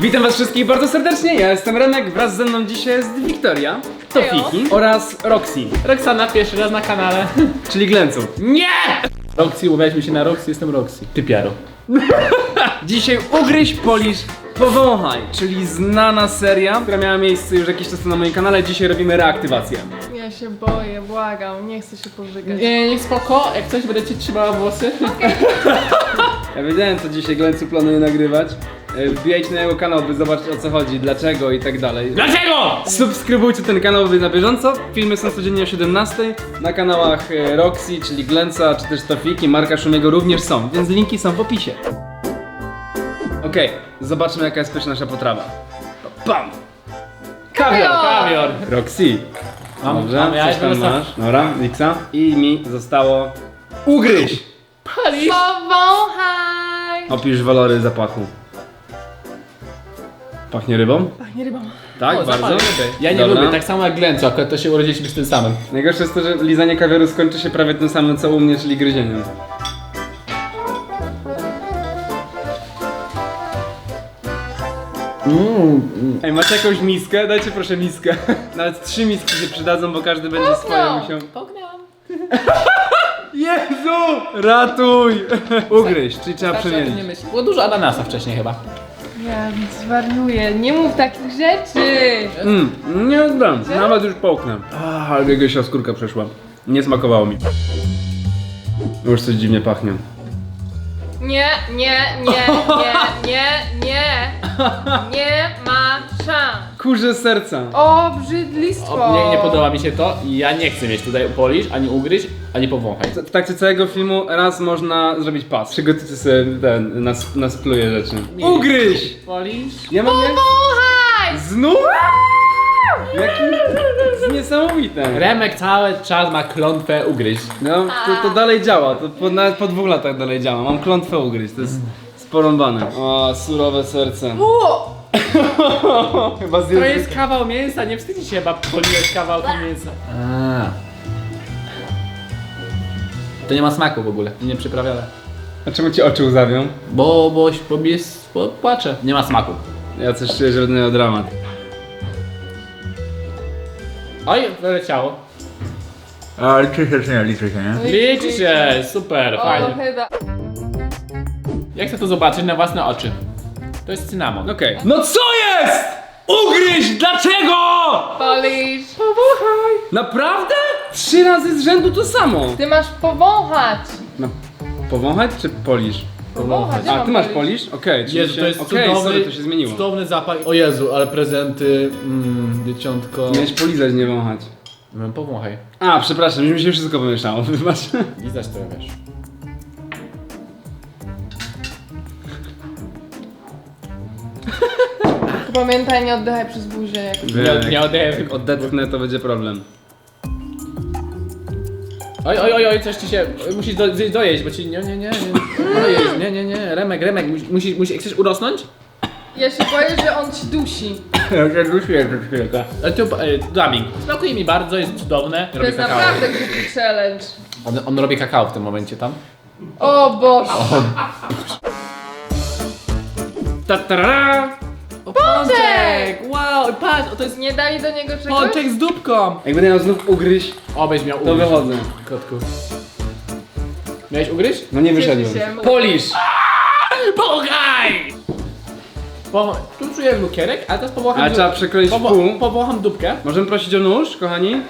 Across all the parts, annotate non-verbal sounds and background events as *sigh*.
Witam was wszystkich bardzo serdecznie, ja jestem Remek, wraz ze mną dzisiaj jest Wiktoria, Tofiki oraz Roxy, Roxana pierwszy raz na kanale. *laughs* czyli Glencu. Nie! Roxy, umawialiśmy się na Roxy, jestem Roxy. Ty Piaro. *laughs* Dzisiaj ugryź, polisz, powąchaj, czyli znana seria, która miała miejsce już jakiś czas temu na moim kanale, dzisiaj robimy reaktywację. Ja się boję, błagam, nie chcę się pożygać. Nie, nie, spoko, jak coś będę ci trzymała włosy. *laughs* Ja wiedziałem co dzisiaj Glencu planuje nagrywać. Wbijajcie na jego kanał, by zobaczyć o co chodzi, dlaczego i tak dalej. Dlaczego? Subskrybujcie ten kanał, by na bieżąco. Filmy są codziennie o 17 na kanałach e, Roxy, czyli Glenca, czy też Tofiki, Marka Szumiego również są, więc linki są w opisie. Okej, zobaczmy jaka jest pierwsza nasza potrawa. Pam! Kawior, kawior. Roxy. Mam- Dobrze, mam ja coś tam masz. Dobra, Wiksa. I mi zostało ugryź! Palisz? Powąchaj! Opisz walory zapachu. Pachnie rybą? Pachnie rybą. Tak, O, bardzo. Ja nie Dobra. lubię, tak samo jak Glenco, akurat to się urodziliśmy z tym samym. Najgorsze jest to, że lizanie kawiaru skończy się prawie tym samym co u mnie, czyli gryzieniem. Ej, macie jakąś miskę? Dajcie proszę miskę. *laughs* Nawet trzy miski się przydadzą, bo każdy będzie swoją musiał. Pognęłam. Jezu! Ratuj! Ugryź, czyli trzeba nie przemielić. myśl. Było dużo ananasa wcześniej chyba. Ja zwariuję, nie mów takich rzeczy! Mmm, nie odbram, nawet już połknę. Ah, ale jego się skórka przeszła. Nie smakowało mi. Już coś dziwnie pachnie. Nie, nie, nie, nie, nie, nie! Nie ma szans! Kurze serca. Obrzydlistwo! O, nie, nie podoba mi się to i ja nie chcę mieć tutaj polisz, ani ugryźć, ani powąchaj. W trakcie całego filmu raz można zrobić pas. Przygotujcie sobie ten, nas, naspluje rzeczy. Ugryź! Polisz? Ja mam jak... Powąchaj! Znów? Jaki... To jest niesamowite. Remek cały czas ma klątwę ugryźć. No, to, to dalej działa. To po, nawet po dwóch latach dalej działa. Mam klątwę ugryźć. To jest sporąbane. O, surowe serce. *laughs* Chyba To jest kawał mięsa, nie wstydzi się chyba poliłeś kawałkiem mięsa. A. To nie ma smaku w ogóle, nie przyprawione. A czemu ci oczy łzawią? Bo, bo, bo jest, bo płaczę. Nie ma smaku. Ja coś czuję, że będę miał dramat. Oj, wyleciało. A liczy się czy nie liczy się, nie? Liczy się, super, O, fajnie. chyba. Ja chcę to zobaczyć na własne oczy. To jest cynamon. Okej. No co jest? Ugryź! Dlaczego? Polisz! Naprawdę? Trzy razy z rzędu to samo. Ty masz powąchać! No, powąchać czy polisz? Powąchać, ja A, mam ty masz polisz. Okej, czyli Jezu, się... to jest Okej, cudowny, sorry, to się zmieniło. cudowny zapach. O Jezu, ale prezenty, mm, dzieciątko. Miałeś polizać, nie wąchać. No, powąchaj. A, przepraszam, już mi się wszystko pomieszało, *laughs* wybacz. Lizać to wiesz. Pamiętaj, nie oddychaj przez buzię. Jak... Nie, nie odetchnę, to będzie problem. Oj, oj, oj, oj, coś ci się. Musisz do, zjeść- dojeść, bo ci. Nie, nie, nie. nie. Dojeść, nie, nie, nie. Remek, Remek, musi- musisz. Musi, chcesz urosnąć? Ja się boję, że on ci dusi. Ja się dusiłem przed chwilkę. Ale tu, e, dubbing. Smakuje mi bardzo, jest cudowne. To Robi jest kakao. naprawdę głupi challenge. On, on robi kakao w tym momencie tam. O Boże! Ta tarara! O, pączek! Wow, patrz, o, to jest Nie dali do niego czegoś? pączek z dupką! Jak będę miał znów ugryźć, Obyś miał to ugryźć. wychodzę. Kotku. Miałeś ugryźć? No nie Cieszę wyszedłem. się. Polisz! Pomagaj! Po, tu czuję lukierek, a teraz powącham... Ale du- trzeba przekroić w pół. Powącham dupkę. Możemy prosić o nóż, kochani?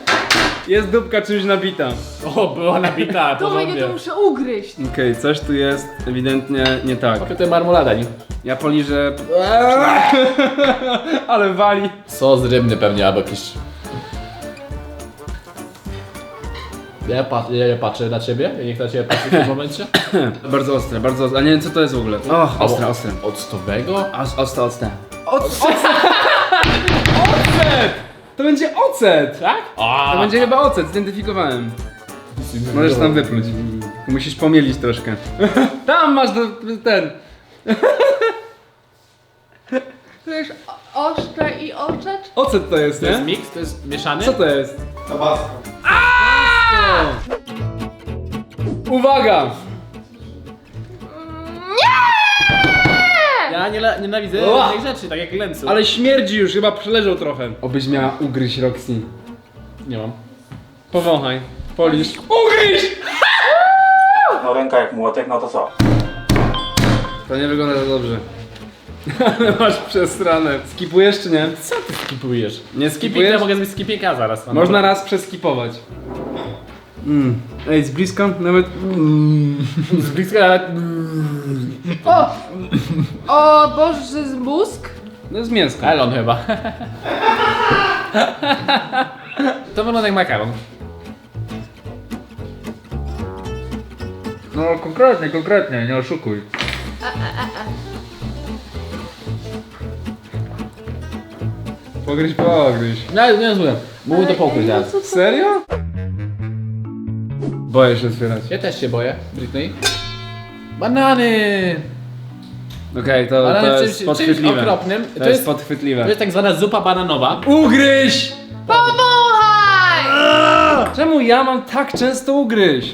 Jest dupka czymś nabita. O, była nabita, To porządnie. to muszę ugryźć. Okej, coś tu jest ewidentnie nie tak. Trochę to marmolada, nie? Ja poliżę... *laughs* Ale wali. Sos rybny pewnie, albo jakiś... Ja, pat, ja, ja patrzę na ciebie, ja niech na ciebie patrzy w tym *coughs* momencie. *coughs* Bardzo ostre, bardzo ostre. A nie wiem co to jest w ogóle. O, ostre, ostre. Octowego? *laughs* Os- Ostre, ostre. Ocet! To będzie ocet! Tak? A, To będzie chyba ocet, zidentyfikowałem. Możesz tam wypluć. Musisz pomielić troszkę. *laughs* Tam masz do, ten. To jest o- ostre i oczecz? Ocet to jest, To jest nie? miks, to jest mieszany? Co to jest? Tabasco. Uwaga! Ja Ja nie, nienawidzę Ła! tych rzeczy, tak jak Lencu. Ale śmierdzi już, chyba przeleżał trochę. Obyś miała ugryźć Roxy. Nie mam. Powąchaj. Polisz. Ugryź! No ręka jak młotek, no to co? To nie wygląda za dobrze. Ale masz przesrane. Skipujesz czy nie? Co ty skipujesz? Nie Skipika, skipujesz? mogę zrobić skipika zaraz. no. Można raz przeskipować. Mm. Ej, z bliska nawet... Mm. Z bliska... O! O Boże, z mózg? No jest mięsko. Elon chyba. to wygląda jak makaron. No konkretnie, konkretnie, nie oszukuj. *laughs* Pogryź, pogryź. No, nie złe. Mógł to pokryć no teraz. Serio? Boję się otwierać. Ja też się boję, Britney. Banany! Okej, to, Banany to czymś- jest czymś podchwytliwe. okropnym. To, To jest podchwytliwe. To jest tak zwana zupa bananowa. Ugryź! Powąchaj! Czemu ja mam tak często ugryźć?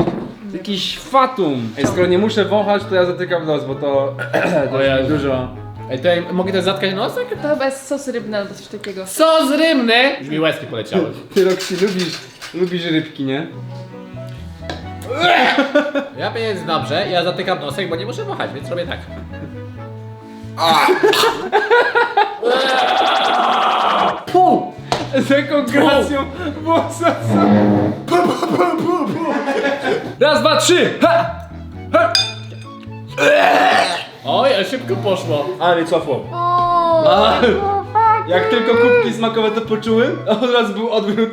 Jakiś fatum. Ej, skoro nie muszę wąchać, to ja zatykam nos, bo to, *coughs* to jest dużo. Ej, to ja mogę też zatkać nosek? To chyba jest sos rybny albo coś takiego. Sos rybny! Już mi łezki poleciały. Ty Roxy lubisz, lubisz rybki, nie? *laughs* Ja jest dobrze, ja zatykam nosek, bo nie muszę wahać, więc robię tak. Puh! Z jaką gracją włosa Raz, dwa, trzy! Ha! Ha! Oj, ale szybko poszło. Ale cofło. A. no, fuck. Jak tylko kubki smakowe to poczuły, od razu był odwrót.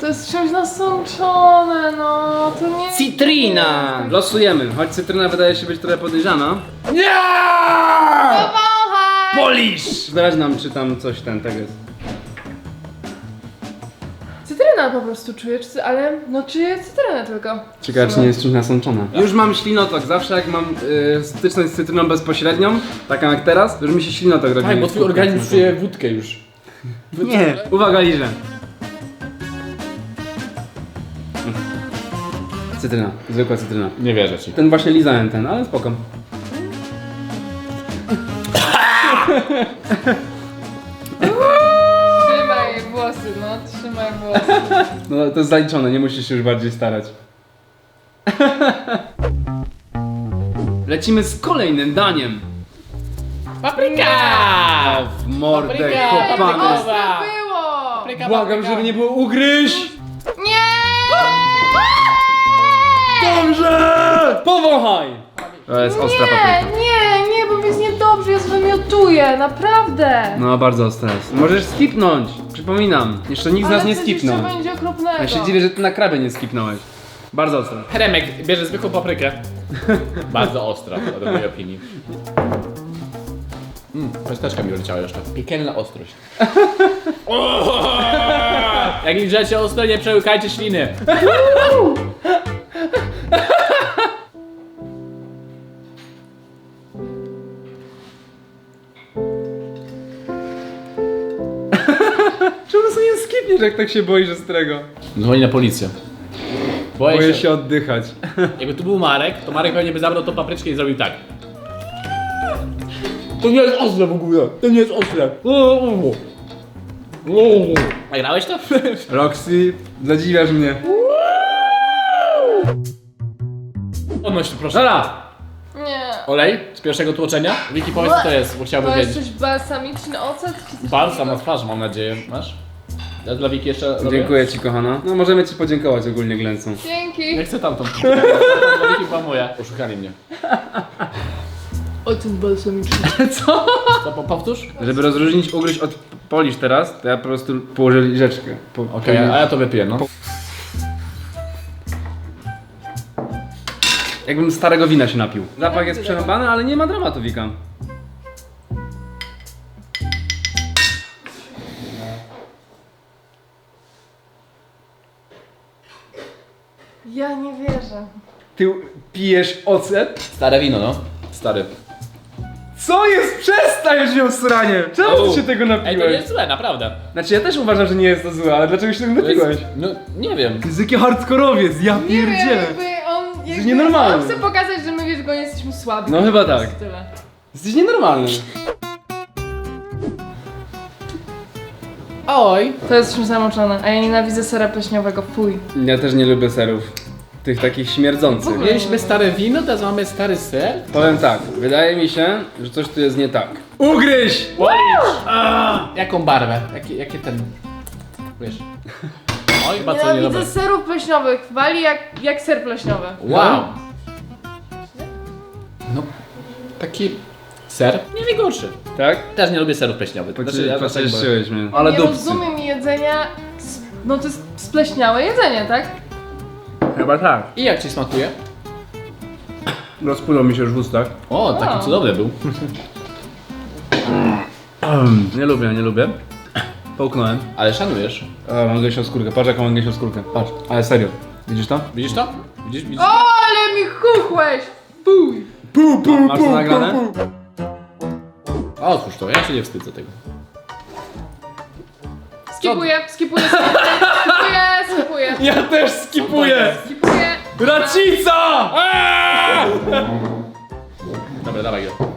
To jest czymś nasączone, no. To nie... Citrina! Losujemy, choć cytryna wydaje się być trochę podejrzana. Powąchaj! Polisz! Zdradź nam, czy tam coś ten tego jest. Cytryna po prostu czuję, czy, ale no czuję cytrynę tylko. Ciekawe, czy nie jest czymś nasączona. Już mam ślinotok, zawsze jak mam y, styczność z cytryną bezpośrednią, taką jak teraz, to już mi się ślinotok robi. Tak, bo twój organizm czuje wódkę już. Nie, uwaga liże. Cytryna, zwykła cytryna. Nie wierzę ci. Ten właśnie lizałem ten, ale spoko. *laughs* no. Trzymaj włosy. *laughs* No to jest zaliczone, nie musisz się już bardziej starać. *laughs* Lecimy z kolejnym daniem. Papryka! W mordę Papryka! kopane. Papryka! Było! Papryka, Błagam, papryka. żeby nie było ugryź! Nie! Dobrze! Powąchaj! To jest ostra Nie, papryka. nie, nie, bo mi jest niedobrze, ja zwymiotuję, naprawdę. No bardzo ostra jest. Możesz skipnąć, przypominam. Jeszcze nikt z nas Ale nie skipnął. jeszcze będzie okropnego. Ja się dziwię, że ty na krabie nie skipnąłeś. Bardzo ostra. Remek bierze zwykłą paprykę. Bardzo ostra, do mojej opinii. Mmm, pesteczka mi doleciała jeszcze. Piekielna ostrość. *laughs* Jak nie rzeczy ostre, nie przełykajcie śliny. Skipniesz, jak tak się boisz ostrego? Dzwoni na policję. Boję, Boję się. się oddychać. *laughs* Jakby tu był Marek, to Marek pewnie by zabrał tą papryczkę i zrobił tak. To nie jest ostre w ogóle. To nie jest ostre. Nagrałeś to? *laughs* Roxy, zadziwiasz mnie. Odnoś tu proszę. Dobra! Nie. Olej z pierwszego tłoczenia. Wiki powiedz co to jest, bo chciałbym To jest wiedzieć. coś balsamiczny ocet? Czy coś Balsam na twarz mam nadzieję. Masz? Ja dla Wiki jeszcze robię. Dziękuję ci, kochana. No możemy ci podziękować ogólnie, Glencą. Dzięki. Nie chcę tamtą. *laughs* Dla Wiki pamuję. Oszukali mnie. Ocet balsamiczny. *laughs* Co? Co, po- powtórz? Żeby rozróżnić ugryź od polisz teraz, to ja po prostu położę liżeczkę. Po, Okej, a ja to wypiję, no. Jakbym starego wina się napił. Zapach jest przerąbany, ale nie ma dramatu, Wika. Ja nie wierzę. Ty pijesz ocet? Stare wino, no. Stary. Co jest? Przestań ją sranie! Czemu Au. ty się tego Ej, to nie napiłeś? jest złe, naprawdę. Znaczy ja też uważam, że nie jest to złe, ale dlaczego się tego To jest- napiłeś? No, nie wiem. Ty jest jaki hardkorowiec, ja Nie wiem, pierdzielę. jakby on, Jakby nienormalny. On chce pokazać, że my wiesz, go nie jesteśmy słabi. No chyba tak. Tyle. Jesteś nienormalny. Oj. To jest czymś zamoczone, a ja nienawidzę sera pleśniowego, fuj. Ja też nie lubię serów. Tych takich śmierdzących. Mieliśmy stare wino, teraz mamy stary ser. Powiem tak, wydaje mi się, że coś tu jest nie tak. Ugryź! Jaką barwę? Jakie, jakie ten... Wiesz... Oj, chyba co Nienawidzę niedobre. serów pleśniowych, wali jak, jak ser pleśniowy. Wow. No, taki ser nie najgorszy. Tak? Też nie lubię serów pleśniowych. Poczy, ja mnie. Ale nie rozumiem jedzenia, no to jest spleśniałe jedzenie, tak? Chyba tak. I jak ci smakuje? Rozpłynął mi się już w ustach. O, taki cudowny był. Nie lubię, nie lubię. Połknąłem. Ale szanujesz. A, mam gęsią skórkę, patrz jaką mam gęsią skórkę. Patrz, ale serio. Widzisz to? Widzisz to? Widzisz? Widzisz? O, ale mi chuchłeś! Fuj! Masz to nagrane? O, otwórz to, ja się nie wstydzę tego. Skipuję, skipuję, skipuję, skipuję, Ja też skipuję! skipuję. Racica! Dobra, dawaj go.